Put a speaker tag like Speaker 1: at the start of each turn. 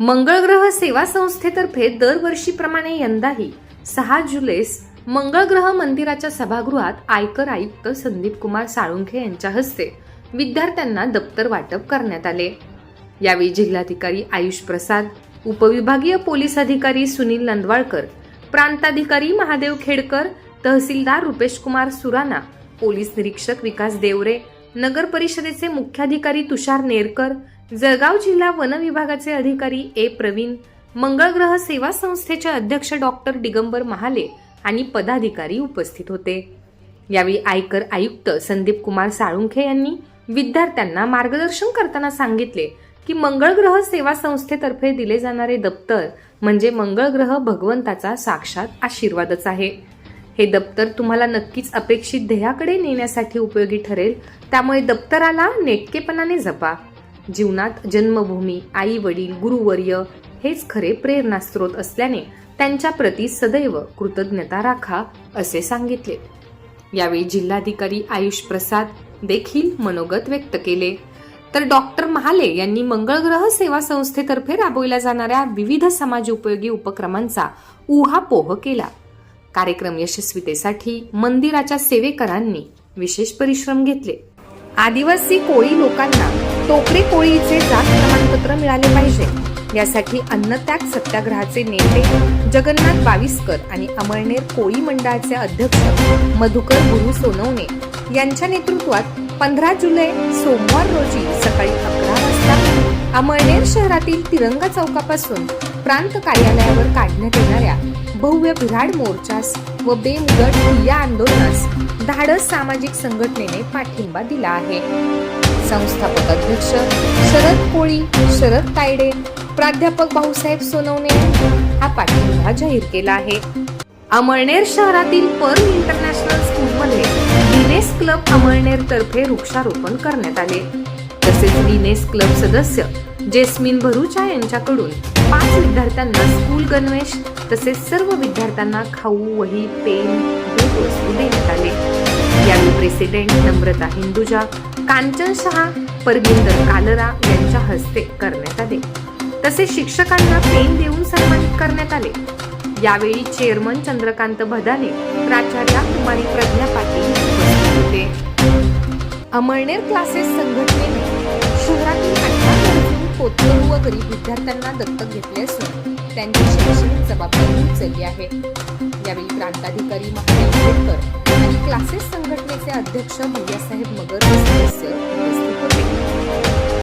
Speaker 1: मंगळग्रह सेवा संस्थेतर्फे दरवर्षीप्रमाणे यंदाही सहा जुलैस मंगळग्रह मंदिराच्या सभागृहात आयकर आयुक्त संदीप कुमार साळुंखे यांच्या हस्ते विद्यार्थ्यांना दप्तर वाटप करण्यात आले. यावेळी जिल्हाधिकारी आयुष प्रसाद उपविभागीय पोलीस अधिकारी सुनील नंदवाळकर प्रांताधिकारी महादेव खेडकर तहसीलदार रुपेश कुमार सुराणा पोलीस निरीक्षक विकास देवरे नगर परिषदेचे मुख्याधिकारी तुषार नेरकर जळगाव जिल्हा वन विभागाचे अधिकारी ए. प्रवीण मंगळग्रह सेवा संस्थेचे अध्यक्ष डॉक्टर दिगंबर महाले आणि पदाधिकारी उपस्थित होते. यावेळी आयकर आयुक्त संदीप कुमार साळुंखे यांनी विद्यार्थ्यांना मार्गदर्शन करताना सांगितले की मंगळग्रह सेवा संस्थेतर्फे दिले जाणारे दप्तर म्हणजे मंगळग्रह भगवंताचा साक्षात आशीर्वादच आहे. हे दप्तर तुम्हाला नक्कीच अपेक्षित ध्येयाकडे नेण्यासाठी उपयोगी ठरेल त्यामुळे दप्तराला नेटकेपणाने जपा. जीवनात जन्मभूमी आई वडील गुरुवर्य हेच खरे प्रेरणास्त्रोत असल्याने त्यांच्या प्रती सदैव कृतज्ञता राखा असे सांगितले. यावेळी जिल्हाधिकारी आयुष प्रसाद देखील मनोगत व्यक्त केले. तर डॉक्टर महाले यांनी मंगळग्रह सेवा संस्थेतर्फे राबविल्या जाणाऱ्या विविध समाज उपयोगी उपक्रमांचा उहापोह केला. कार्यक्रम यशस्वीतेसाठी मंदिराच्या सेवेकरांनी विशेष परिश्रम घेतले. आदिवासी कोळी लोकांना टोकरी पोळीचे जात प्रमाणपत्र मिळाले पाहिजे. यासाठी अन्नत्याग सत्याग्रहाचे नेते जगन्नाथ बाविस्कर आणि अमळनेर कोळी मंडळाचे अध्यक्ष मधुकर गुरु सोनवणे यांच्या नेतृत्वात पंधरा जुलै सोमवार रोजी सकाळी अकरा वाजता अमळनेर शहरातील तिरंगा चौकापासून प्रांत कार्यालयावर काढण्यात येणाऱ्या भव्य विराड मोर्चास व बेमुदत ठिय्या आंदोलनास धाडस सामाजिक संघटनेने पाठिंबा दिला आहे. संस्थापक अध्यक्ष शरद कोळी शरद तायडे प्राध्यापक भाऊसाहेब सोनवणे हा पाठिंबा जाहीर केला आहे. अमळनेर शहरातील पर्ल इंटरनॅशनल स्कूलमध्ये डिनेस क्लब अमळनेर तर्फे वृक्षारोपण करण्यात आले. तसेच डिनेस क्लब सदस्य जेस्मिन भरुचा यांच्याकडून पाच विद्यार्थ्यांना स्कूल गणवेश तसेच सर्व विद्यार्थ्यांना खाऊ वही पेन भेटवस्तू देण्यात आले यावेळी प्रेसिडेंट नम्रता हिंदुजा कांचन शहा परगिंदर कालरा यांच्या हस्ते करण्यात आले. तसेच शिक्षकांना पेन देऊन सन्मानित करण्यात आले. यावेळी चेअरमन चंद्रकांत भदाने प्राचार्या कुमारी प्रज्ञा पाटील होते. अमळनेर क्लासेस संघटनेने शहरातील अठरा पोतकरू व गरीब विद्यार्थ्यांना दत्तक घेतले असून त्यांची शैक्षणिक जबाबदारी उचलली आहे. यावेळी प्रांताधिकारी महादेव खेडकर आणि क्लासेस संघटनेचे अध्यक्ष भैयासाहेब मगर सदस्य